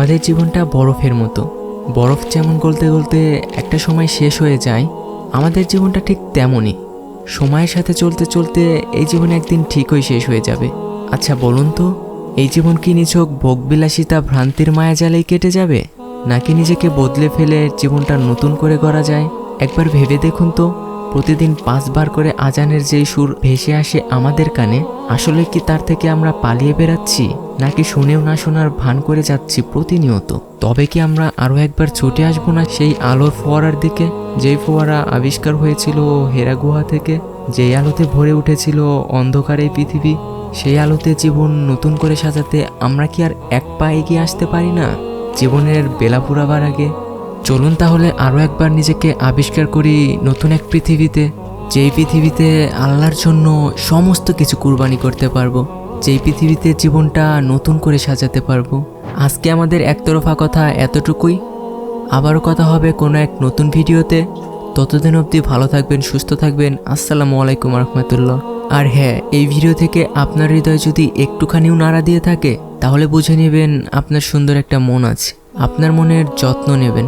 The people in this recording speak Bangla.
আমাদের জীবনটা বরফের মতো। বরফ যেমন গলতে গলতে একটা সময় শেষ হয়ে যায়, আমাদের জীবনটা ঠিক তেমনই। সময়ের সাথে চলতে চলতে এই জীবন একদিন ঠিকই শেষ হয়ে যাবে। আচ্ছা বলুন তো, এই জীবন কি নিছক ভোগবিলাসিতা ভ্রান্তির মায়াজালেই কেটে যাবে? নাকি নিজেকে বদলে ফেলে জীবনটা নতুন করে গড়া যায়? একবার ভেবে দেখুন তো, প্রতিদিন পাঁচবার করে আজানের যেই সুর ভেসে আসে আমাদের কানে, আসলে কি তার থেকে আমরা পালিয়ে বেড়াচ্ছি? নাকি শুনেও না শোনার ভান করে যাচ্ছি প্রতিনিয়ত? তবে কি আমরা আরও একবার ছুটে আসব না সেই আলোর ফোয়ারার দিকে? যেই ফোয়ারা আবিষ্কার হয়েছিল হেরা গুহা থেকে, যেই আলোতে ভরে উঠেছিল অন্ধকার পৃথিবী, সেই আলোতে জীবন নতুন করে সাজাতে আমরা কি আর এক পা এগিয়ে আসতে পারি না? জীবনের বেলা পুরাবার আগে, চলুন তাহলে আরও একবার নিজেকে আবিষ্কার করি নতুন এক পৃথিবীতে, যেই পৃথিবীতে আল্লাহর জন্য সমস্ত কিছু কুরবানি করতে পারব। যেই পৃথিবীতে জীবনটা নতুন করে সাজাতে পারব। আজকে আমাদের একতরফা কথা এতটুকুই। আবারও কথা হবে কোনো এক নতুন ভিডিওতে। ততদিন অবধি ভালো থাকবেন, সুস্থ থাকবেন। আসসালামু আলাইকুম রহমতুল্লাহ। আর হ্যাঁ এই ভিডিও থেকে আপনার হৃদয় যদি একটুখানিও নাড়া দিয়ে থাকে, তাহলে বুঝে নেবেন আপনার সুন্দর একটা মন আছে। আপনার মনের যত্ন নেবেন।